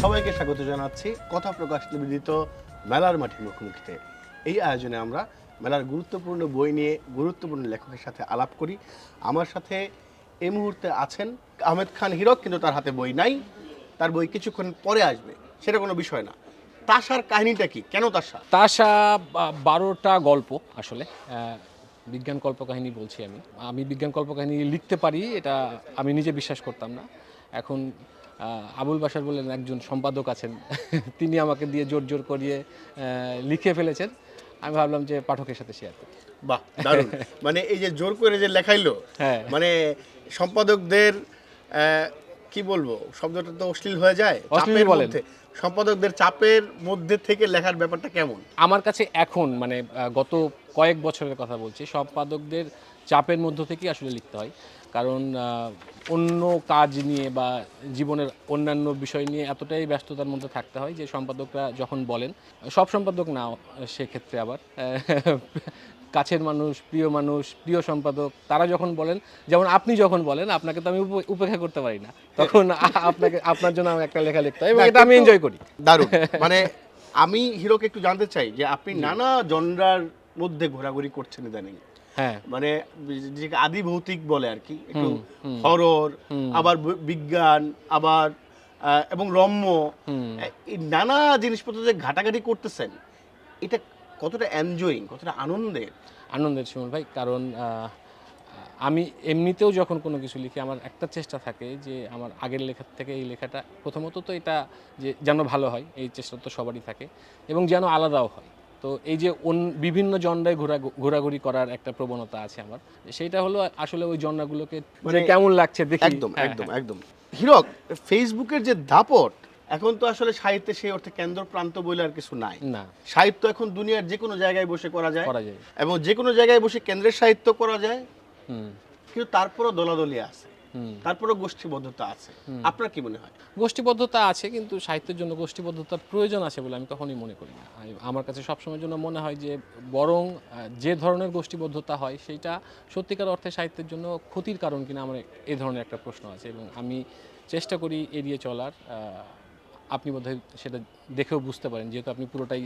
সবাইকে স্বাগত জানাচ্ছি। কথা প্রকাশ নিবেদিত মেলার মাঠের মুখোমুখিতে। এই আয়োজনে আমরা মেলার গুরুত্বপূর্ণ বই নিয়ে গুরুত্বপূর্ণ লেখকের সাথে আলাপ করি। আমার সাথে এই মুহূর্তে আছেন আহমেদ খান হিরক, কিন্তু তার হাতে বই নাই। তার বই কিছুক্ষণ পরে আসবে। সেটা কোনো বিষয় না। তাসার কাহিনীটা কি? কেন তাসা? তাসা বারোটা গল্প আসলে। বিজ্ঞান কল্পকাহিনী বলছি আমি। আমি বিজ্ঞান কল্পকাহিনী লিখতে পারি এটা আমি নিজে বিশ্বাস করতাম না। এখন আবুল বাসার বলেন একজন সম্পাদক আছেন তিনি আমাকে দিয়ে জোর জোর করিয়ে লিখে ফেলেছেন। আমি ভাবলাম যে পাঠকের সাথে শেয়ার করি। বাহ দারুণ। মানে এই যে জোর করে যে লেখাইলো হ্যাঁ। মানে সম্পাদকদের কি বলব? শব্দটা তো অশ্লীল হয়ে যায়। অশ্লীল বলেন। সম্পাদকদের চাপের মধ্যে থেকে লেখার ব্যাপারটা কেমন? আমার কাছে এখন মানে গত কয়েক বছরের কথা বলছি সম্পাদকদের চাপের মধ্য থেকেই আসলে লিখতে হয়। কারণ অন্য কাজ নিয়ে বা জীবনের অন্যান্য বিষয় নিয়ে এতটাই ব্যস্ততার মধ্যে থাকতে হয় যে সম্পাদকরা যখন বলেন সব সম্পাদক না সেক্ষেত্রে আবার কাছের মানুষ প্রিয় মানুষ প্রিয় সম্পাদক তারা যখন বলেন যেমন আপনি যখন বলেন আপনাকে তো আমি উপেক্ষা করতে পারি না। তখন আপনাকে আপনার জন্য আমি একটা লেখা লিখতে হয় এবং এটা আমি এনজয় করি। দারুণ। মানে আমি হিরোকে একটু জানতে চাই যে আপনি নানা জনরার মধ্যে ঘোরাঘুরি করছেন ইদানিং। হ্যাঁ। মানে যে আদি ভৌতিক বলে আর কি। একটু হরর আবার বিজ্ঞান আবার এবং রম্য। এই নানা জিনিসপত্র যে ঘাটাঘাটি করতেছেন এটা কতটা এনজয়িং কতটা আনন্দের? আনন্দের সুমন ভাই কারণ আমি এমনিতেও যখন কোনো কিছু লিখি আমার একটা চেষ্টা থাকে যে আমার আগের লেখার থেকে এই লেখাটা প্রথমত তো এটা যে যেন ভালো হয় এই চেষ্টা তো সবারই থাকে এবং যেন আলাদাও হয়। তো এই যে অন- বিভিন্ন জন্ডায় ঘোরা ঘোরাঘুরি করার একটা প্রবণতা আছে আমার সেইটা হলো আসলে ওই জন্ডাগুলোকে মানে মানে কেমন লাগছে দেখি। একদম হ্যাঁ, একদম হ্যাঁ। একদম। হিরক ফেসবুকের যে দাপট এখন তো আসলে সাহিত্যে সেই অর্থে কেন্দ্র প্রান্ত বলে আর কিছু নাই। না। সাহিত্য এখন দুনিয়ার যে কোনো জায়গায় বসে করা যায়। করা যায়। এবং যে কোনো জায়গায় বসে কেন্দ্রের সাহিত্য করা যায়। হুম। কিন্তু তারপরও দলাদলি আছে। হুম। তারপরও গোষ্ঠীবদ্ধতা আছে। আপনার কি মনে হয়? গোষ্ঠীবদ্ধতা আছে কিন্তু সাহিত্যের জন্য গোষ্ঠীবদ্ধতার প্রয়োজন আছে বলে আমি কখনোই মনে করি না। আমার কাছে সবসময়ের জন্য মনে হয় যে বরং যে ধরনের গোষ্ঠীবদ্ধতা হয় সেটা সত্যিকার অর্থে সাহিত্যের জন্য ক্ষতির কারণ কিনা আমার এই ধরনের একটা প্রশ্ন আছে। এবং আমি চেষ্টা করি এড়িয়ে চলার আপনি বোধহয় সেটা দেখেও বুঝতে পারেন যেহেতু আপনি পুরোটাই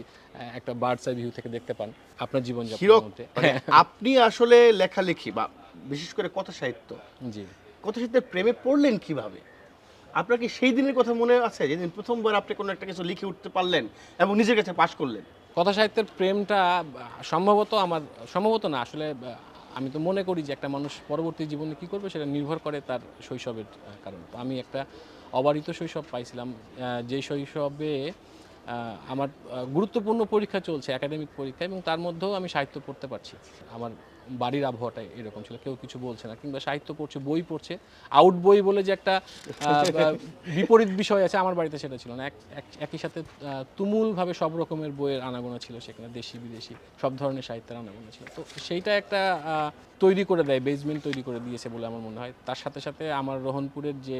একটা বার্ডস আই ভিউ থেকে দেখতে পান আপনার হিরক মানে আপনি আসলে লেখালেখি বা বিশেষ করে কথা সাহিত্য জি। কথা সাহিত্যের প্রেমে পড়লেন কীভাবে? আপনার কি সেই দিনের কথা মনে আছে যেদিন প্রথমবার আপনি কোনো একটা কিছু লিখে উঠতে পারলেন এবং নিজের কাছে পাশ করলেন? কথা সাহিত্যের প্রেমটা সম্ভবত আমার সম্ভবত না আসলে আমি তো মনে করি যে একটা মানুষ পরবর্তী জীবনে কি করবে সেটা নির্ভর করে তার শৈশবের কারণ। আমি একটা অবারিত শৈশব পাইছিলাম। যে শৈশবে আমার গুরুত্বপূর্ণ পরীক্ষা চলছে একাডেমিক পরীক্ষা, এবং তার মধ্যেও আমি সাহিত্য পড়তে পারছি। আমার বাড়ির আবহাওয়াটা এরকম ছিল, কেউ কিছু বলছে না, কিংবা সাহিত্য পড়ছে, বই পড়ছে আউট বই বলে যে একটা বিপরীত বিষয় আছে আমার বাড়িতে সেটা ছিল না। এক- এক- একই সাথে তুমুলভাবে সব রকমের বইয়ের আনাগোনা ছিল সেখানে দেশি বিদেশি সব ধরনের সাহিত্যের আনাগোনা ছিল। তো সেইটা একটা তৈরি করে দেয় বেসমেন্ট তৈরি করে দিয়েছে বলে আমার মনে হয়। তার সাথে সাথে আমার রোহনপুরের যে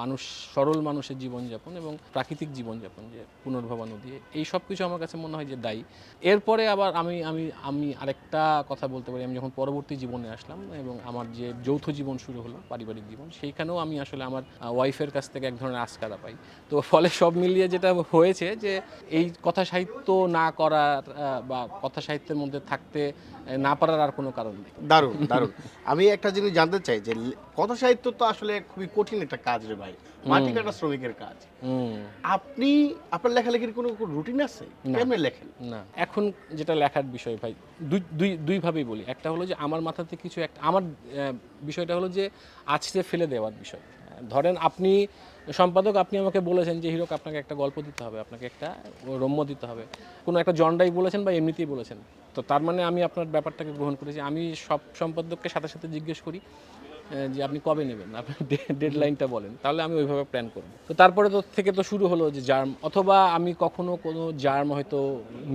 মানুষ, সরল মানুষের জীবনযাপন এবং প্রাকৃতিক জীবনযাপন যে পুনর্ভবা নদী, এই সব কিছু আমার কাছে মনে হয় যে দায়ী। এরপরে আবার আমি আমি আমি আরেকটা কথা বলতে পারি। আমি যখন পরবর্তী জীবনে আসলাম এবং আমার যে যৌথ জীবন শুরু হলো, পারিবারিক জীবন, সেইখানেও আমি আসলে আমার ওয়াইফের কাছ থেকে এক ধরনের আস্কারা পাই। তো ফলে সব মিলিয়ে যেটা হয়েছে যে, এই কথা সাহিত্য না করার বা কথা সাহিত্যের মধ্যে থাকতে না পারার আর কোনো কারণ নেই। দারুণ দারুণ। আমি একটা জিনিস জানতে চাই যে কথা সাহিত্য তো আসলে খুবই কঠিন একটা কাজ রে ভাই। মাটি কাটা শ্রমিকের কাজ। আপনি আপনার লেখালেখির কোনো রুটিন আছে? কেমনে লেখেন? না। এখন যেটা লেখার বিষয় ভাই দুই দুই দুইভাবেই বলি। একটা হলো যে আমার মাথাতে কিছু একটা আমার বিষয়টা হলো যে আছড়ে ফেলে দেওয়ার বিষয়। ধরেন আপনি সম্পাদক আপনি আমাকে বলেছেন যে হিরোক আপনাকে একটা গল্প দিতে হবে আপনাকে একটা রম্য দিতে হবে। কোনো একটা জন্ডাই বলেছেন বা এমনিতেই বলেছেন। তো তার মানে আমি আপনার ব্যাপারটাকে গ্রহণ করেছি। আমি সব সম্পাদককে সাথে সাথে জিজ্ঞেস করি যে আপনি কবে নেবেন? আপনার ডেডলাইনটা বলেন। তাহলে আমি ওইভাবে প্ল্যান করব। তো তারপরে তো থেকে তো শুরু হলো যে জার্ম, অথবা আমি কখনো কোনো জার্ম হয়তো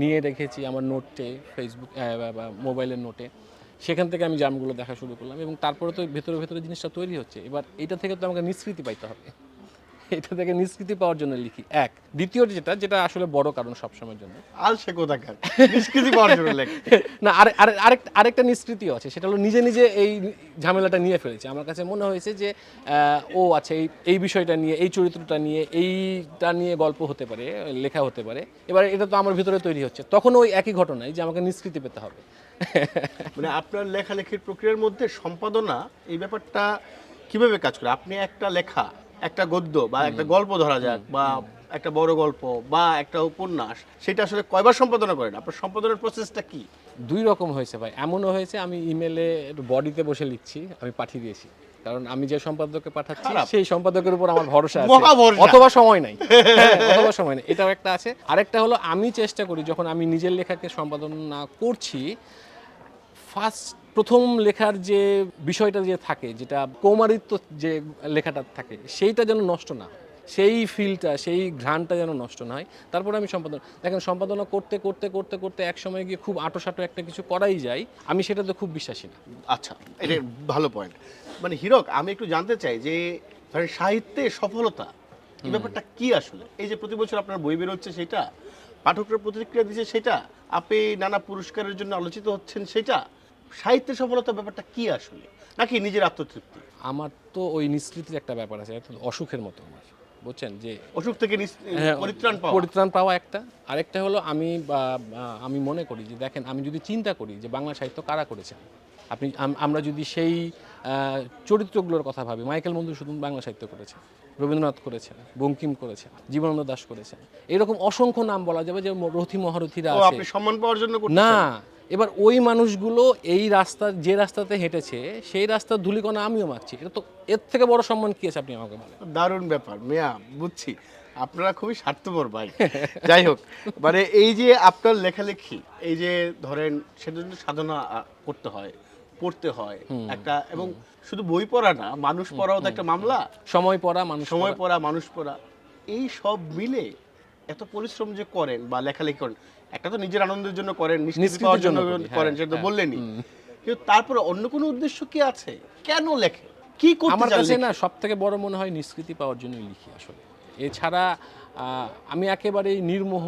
নিয়ে রেখেছি আমার নোটে ফেসবুক বা, মোবাইলের নোটে। সেখান থেকে আমি জার্মগুলো দেখা শুরু করলাম এবং তারপরে তো ভেতরে ভেতরে জিনিসটা তৈরি হচ্ছে। এবার এটা থেকে তো আমাকে নিষ্কৃতি পাইতে হবে। এটা থেকে নিষ্কৃতি পাওয়ার জন্য লিখি। এক। দ্বিতীয় যেটা যেটা আসলে বড় কারণ সবসময়ের জন্য। আল সে কোথাকার? নিষ্কৃতি পাওয়ার জন্য লেখে। না আরে আরে আরেক আরেকটা নিষ্কৃতিও আছে। সেটা হলো নিজে নিজে এই ঝামেলাটা নিয়ে ফেলেছে। আমার কাছে মনে হয়েছে যে ও আচ্ছা এই এই বিষয়টা নিয়ে এই চরিত্রটা নিয়ে এইটা নিয়ে গল্প হতে পারে লেখা হতে পারে। এবার এটা তো আমার ভিতরে তৈরি হচ্ছে। তখন ওই একই ঘটনায় যে আমাকে নিষ্কৃতি পেতে হবে। মানে আপনার লেখালেখির প্রক্রিয়ার মধ্যে সম্পাদনা এই ব্যাপারটা কীভাবে কাজ করে? আপনি একটা লেখা একটা গদ্য বা একটা গল্প ধরা যাক বা একটা বড় গল্প বা একটা উপন্যাস সেটা আসলে কয়বার সম্পাদনা করেন? আপনার সম্পাদনার প্রসেসটা কি? দুই রকম হয়েছে ভাই। এমনও হয়েছে আমি ইমেলে বডিতে বসে লিখছি আমি পাঠিয়ে দিয়েছি। কারণ আমি যে সম্পাদককে পাঠাচ্ছি। সেই সম্পাদকের উপর আমার ভরসা আছে। অথবা সময় নাই। হ্যাঁ, অথবা সময় নেই। এটাও একটা আছে। আরেকটা হলো আমি চেষ্টা করি যখন আমি নিজের লেখাকে সম্পাদনা করছি ফার্স্ট প্রথম লেখার যে বিষয়টা যে থাকে যেটা কৌমারিত্ব যে লেখাটা থাকে সেইটা যেন নষ্ট না সেই ফিলটা সেই ঘ্রাণটা যেন নষ্ট না হয়। তারপরে আমি সম্পাদনা দেখেন সম্পাদনা করতে করতে করতে করতে এক সময় গিয়ে খুব আটোসাটো একটা কিছু করাই যায় আমি সেটা তো খুব বিশ্বাসী না। আচ্ছা এটা ভালো পয়েন্ট মানে হিরক আমি একটু জানতে চাই যে ধরেন সাহিত্যে সফলতা এই ব্যাপারটা কি আসলে? এই যে প্রতি বছর আপনার বই বেরোচ্ছে সেটা পাঠকরা প্রতিক্রিয়া দিচ্ছে সেটা আপনি নানা পুরস্কারের জন্য আলোচিত হচ্ছেন সেটা সাহিত্যের সফলতা ব্যাপারটা কি আসলে? নাকি নিজের আত্মতৃপ্তি? আমার তো ওই নিষ্কৃতির একটা ব্যাপার আছে অসুখের মতো আমার বুঝছেন? যে অসুখ থেকে হ্যাঁ, পরিত্রাণ পাওয়া। পরিত্রাণ পাওয়া একটা। আরেকটা হলো আমি আমি মনে করি যে দেখেন আমি যদি চিন্তা করি যে বাংলা সাহিত্য কারা করেছেন? আপনি আমরা যদি সেই চরিত্রগুলোর কথা ভাবি মাইকেল মধুসূদন বাংলা সাহিত্য করেছেন রবীন্দ্রনাথ করেছেন বঙ্কিম করেছেন জীবনানন্দ দাস করেছেন এরকম অসংখ্য নাম বলা যাবে যে রথী মহারথীরা আছে। সম্মান পাওয়ার জন্য না এবার ওই মানুষগুলো এই রাস্তা যে রাস্তাতে হেঁটেছে সেই রাস্তার ধুলিকণা আমিও মাখছি। এটা তো এর থেকে বড় সম্মান কি আছে আপনি আমাকে বলেন? দারুণ ব্যাপার। মেয়া বুঝছি। আপনারা খুবই স্বার্থপর ভাই। যাই হোক মানে এই যে আপনার লেখালেখি এই যে ধরেন সেটার জন্য সাধনা করতে হয় পড়তে হয় একটা এবং শুধু বই পড়া না মানুষ পড়াও তো একটা মামলা। সময় পড়া মানুষ সময়। পড়া মানুষ পড়া এই সব মিলে এত পরিশ্রম যে করেন বা লেখালেখি করেন একটা তো নিজের আনন্দের জন্য করেন পাওয়ার জন্য করেন হ্যাঁ, সেটা তো হ্যাঁ, বললেনই। কিন্তু তারপরে অন্য কোনো উদ্দেশ্য কি আছে? কেন লেখে? কি করতে আমার কাছে না সব থেকে বড় মনে হয় নিষ্কৃতি পাওয়ার জন্যই লিখি আসলে। এছাড়া আহ, আমি একেবারেই নির্মোহ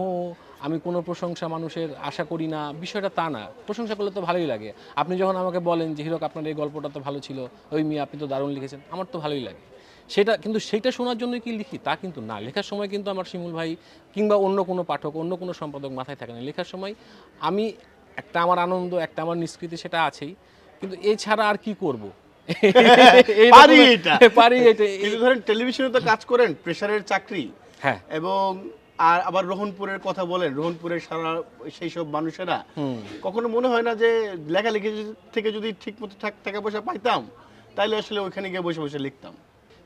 আমি কোনো প্রশংসা মানুষের আশা করি না বিষয়টা তা না। প্রশংসা করলে তো ভালোই লাগে। আপনি যখন আমাকে বলেন যে হিরক আপনার এই গল্পটা তো ভালো ছিল ওই মেয়ে আপনি তো দারুণ লিখেছেন আমার তো ভালোই লাগে। সেটা কিন্তু সেটা শোনার জন্যই কি লিখি? তা কিন্তু না। লেখার সময় কিন্তু আমার শিমুল ভাই কিংবা অন্য কোনো পাঠক অন্য কোনো সম্পাদক মাথায় থাকে না। লেখার সময় আমি একটা আমার আনন্দ একটা আমার নিষ্কৃতি সেটা আছেই। কিন্তু এছাড়া আর কি করব? পারি এটা। পারি এটা। কিন্তু ধরেন টেলিভিশনে তো কাজ করেন প্রেসারের চাকরি। হ্যাঁ। এবং আর আবার রোহনপুরের কথা বলেন রোহনপুরের সারা সেই সব মানুষেরা। কখনো মনে হয় না যে লেখালেখি থেকে যদি ঠিক মতো টাকা পয়সা পাইতাম তাইলে আসলে ওইখানে গিয়ে বসে বসে লিখতাম।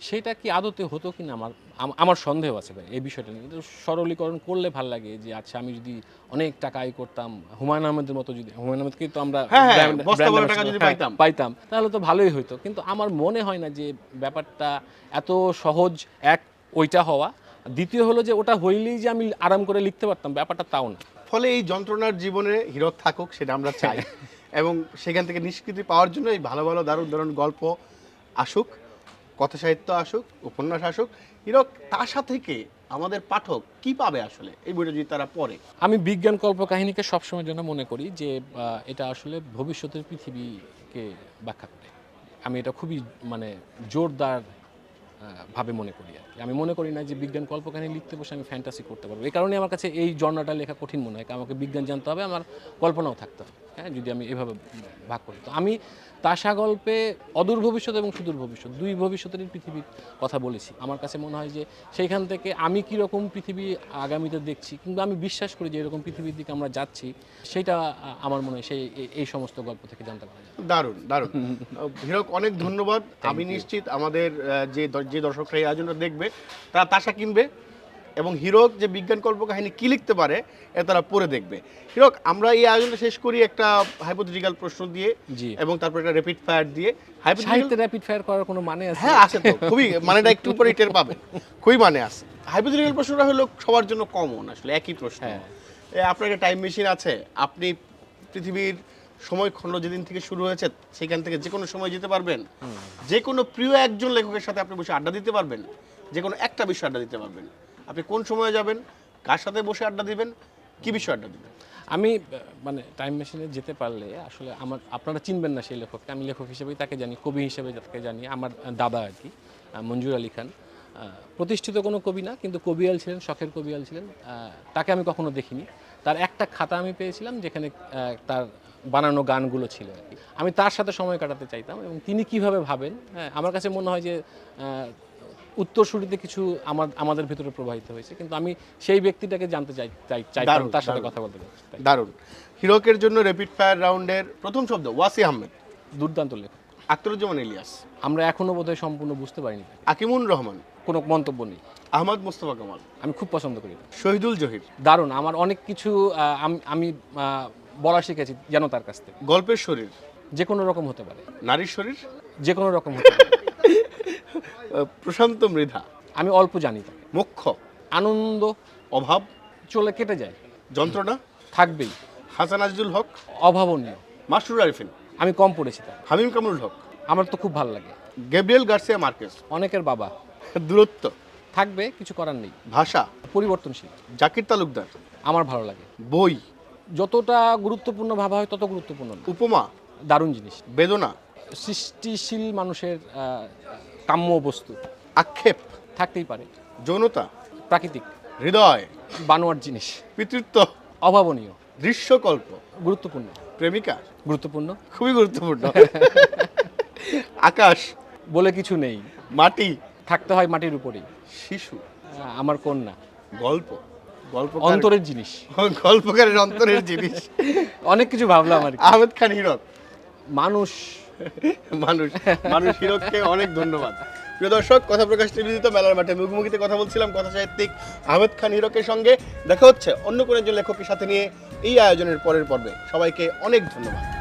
সেটা কি আদতে হতো কি না আমার আমার সন্দেহ আছে ভাই এই বিষয়টা নিয়ে। কিন্তু সরলীকরণ করলে ভালো লাগে যে আচ্ছা আমি যদি অনেক টাকা আয় করতাম হুমায়ুন আহমেদের মতো যদি হুমায়ুন আহমেদকে তো আমরা হ্যাঁ, হ্যাঁ, হ্যাঁ, পাইতাম। তাহলে তো ভালোই হতো কিন্তু আমার মনে হয় না যে ব্যাপারটা এত সহজ এক ওইটা হওয়া। দ্বিতীয় হলো যে ওটা হইলেই যে আমি আরাম করে লিখতে পারতাম ব্যাপারটা তাও না। ফলে এই যন্ত্রণার জীবনে হিরো থাকুক সেটা আমরা চাই। এবং সেখান থেকে নিষ্কৃতি পাওয়ার জন্য এই ভালো ভালো দারুণ দারুণ গল্প আসুক। কথা সাহিত্য আসুক, উপন্যাস আসুক, হিরক, তার সাথে কি? আমাদের পাঠক কি পাবে আসলে? এই বইটা যদি তারা পড়ে। আমি বিজ্ঞান কল্পকাহিনীকে সবসময় জন্য মনে করি যে এটা আসলে ভবিষ্যতের পৃথিবীকে ব্যাখ্যা করে। আমি এটা খুবই মানে জোরদার ভাবে মনে করি আর কি। আমি মনে করি না যে বিজ্ঞান কল্পকাহিনী লিখতে বসে আমি ফ্যান্টাসি করতে পারব। এই কারণে আমার কাছে এই জর্নাটা লেখা কঠিন মনে হয়। আমাকে বিজ্ঞান জানতে হবে, আমার কল্পনাও থাকতে হবে। হ্যাঁ যদি আমি এভাবে ভাগ করি। তো আমি তাসা গল্পে অদূর ভবিষ্যৎ এবং সুদূর ভবিষ্যৎ দুই ভবিষ্যতেরই পৃথিবীর কথা বলেছি। আমার কাছে মনে হয় যে সেইখান থেকে আমি কীরকম পৃথিবী আগামীতে দেখছি কিংবা আমি বিশ্বাস করি যে এরকম পৃথিবীর দিকে আমরা যাচ্ছি সেটা আমার মনে হয় সেই এই- এই সমস্ত গল্প থেকে জানতে পারা যায়। দারুণ দারুণ। হিরক অনেক ধন্যবাদ। আমি নিশ্চিত আমাদের যে যে দর্শকরা এই আয়োজনটা দেখবে তারা তাসা কিনবে। এবং হিরক যে বিজ্ঞান কল্পকাহিনী কি লিখতে পারে এটা তারা পড়ে দেখবে। হিরক আমরা এই আয়োজনটা শেষ করি একটা হাইপোথেটিক্যাল প্রশ্ন দিয়ে। এবং তারপর একটা র্যাপিড ফায়ার দিয়ে। সাহিত্যে র্যাপিড ফায়ার করার কোনো মানে আছে? হ্যাঁ আছে তো। খুবই মানেটা একটু পরে টের পাবেন খুবই মানে আছে। হাইপোথেটিক্যাল প্রশ্নটা হলো সবার জন্য কমন আসলে একই প্রশ্ন। হ্যাঁ। আপনার একটা টাইম মেশিন আছে। আপনি পৃথিবীর সময় সময়খণ্ড যেদিন থেকে শুরু হয়েছে সেখান থেকে যে কোনো সময় যেতে পারবেন। যে কোনো প্রিয় একজন লেখকের সাথে আপনি বসে আড্ডা দিতে পারবেন। যে কোনো একটা বিষয় আড্ডা দিতে পারবেন। আপনি কোন সময়ে যাবেন? কার সাথে বসে আড্ডা দিবেন? কি বিষয়ে আড্ডা দিবেন? আমি মানে টাইম মেশিনে যেতে পারলে আসলে আমার, আপনারা চিনবেন না সেই লেখককে। আমি লেখক হিসেবেই তাকে জানি, কবি হিসেবে তাকে জানি, আমার দাদা আর কি মঞ্জুর আলী খান। প্রতিষ্ঠিত কোনো কবি না, কিন্তু কবিয়াল ছিলেন, শখের কবিয়াল ছিলেন। তাকে আমি কখনো দেখিনি। তার একটা খাতা আমি পেয়েছিলাম, যেখানে তার বানানো গানগুলো ছিল আর কি। আমি তার সাথে সময় কাটাতে চাইতাম এবং তিনি কীভাবে ভাবেন হ্যাঁ আমার কাছে মনে হয় যে উত্তরসূরিতে কিছু আমার আমাদের ভিতরে প্রবাহিত হয়েছে। কিন্তু আমি সেই ব্যক্তিটাকে জানতে চাই চাই দারুণ, তার সাথে কথা বলতে চাই। দারুণ। হিরকের জন্য র্যাপিড ফায়ার রাউন্ডের প্রথম শব্দ ওয়াসি আহমেদ। দুর্দান্ত লেখক। আখতারুজ্জামান ইলিয়াস। আমরা এখনও বোধহয় সম্পূর্ণ বুঝতে পারিনি আকিমুন রহমান। কোনো মন্তব্য নেই। আহমদ মোস্তফা কামাল। আমি খুব পছন্দ করি শহীদুল জহির। দারুণ। আমার অনেক কিছু আমি বলা শিখেছি যেন তার কাছ থেকে। গল্পের শরীর। যে কোনো রকম হতে পারে। নারীর শরীর? যে কোনো রকম হতে পারে। প্রশান্ত মৃধা। আমি অল্প জানি। তাকে মুখ্য। আনন্দ অভাব চলে কেটে যায়। যন্ত্রণা? থাকবেই। হাসান আজিজুল হক? অভাবনীয়। মাসরুর আরিফিন। আমি কম পড়েছি তার। হামিম কামরুল হক। আমার তো খুব ভালো লাগে। গ্যাব্রিয়েল গার্সিয়া মার্কেস অনেকের বাবা। দূরত্ব? থাকবে কিছু করার নেই। ভাষা? পরিবর্তনশীল। জাকির তালুকদার। আমার ভালো লাগে। বই? যতটা গুরুত্বপূর্ণ ভাবা হয় তত গুরুত্বপূর্ণ উপমা? দারুণ জিনিস। বেদনা? সৃষ্টিশীল মানুষের কাম্য বস্তু আক্ষেপ থাকতেই পারে। যৌনতা প্রাকৃতিক হৃদয় বানোয়ার জিনিস পিতৃত্ব অভাবনীয় দৃশ্যকল্প গুরুত্বপূর্ণ প্রেমিকা গুরুত্বপূর্ণ। খুবই গুরুত্বপূর্ণ। আকাশ বলে কিছু নেই। মাটি থাকতে হয় মাটির উপরেই। শিশু আমার কন্যা। গল্প গল্প অন্তরের জিনিস। গল্পকারের অন্তরের জিনিস। অনেক কিছু ভাবলাম আর আহমেদ খান হিরক। মানুষ মানুষ মানুষ হিরককে অনেক ধন্যবাদ। প্রিয় দর্শক, কথা প্রকাশ নিবেদিত মেলার মাঠে মুখোমুখিতে কথা বলছিলাম, কথা সাহিত্যিক আহমেদ খান হিরকের সঙ্গে। দেখা হচ্ছে অন্য কোনো একজন লেখকের সাথে নিয়ে এই আয়োজনের পরের পর্বে। সবাইকে অনেক ধন্যবাদ।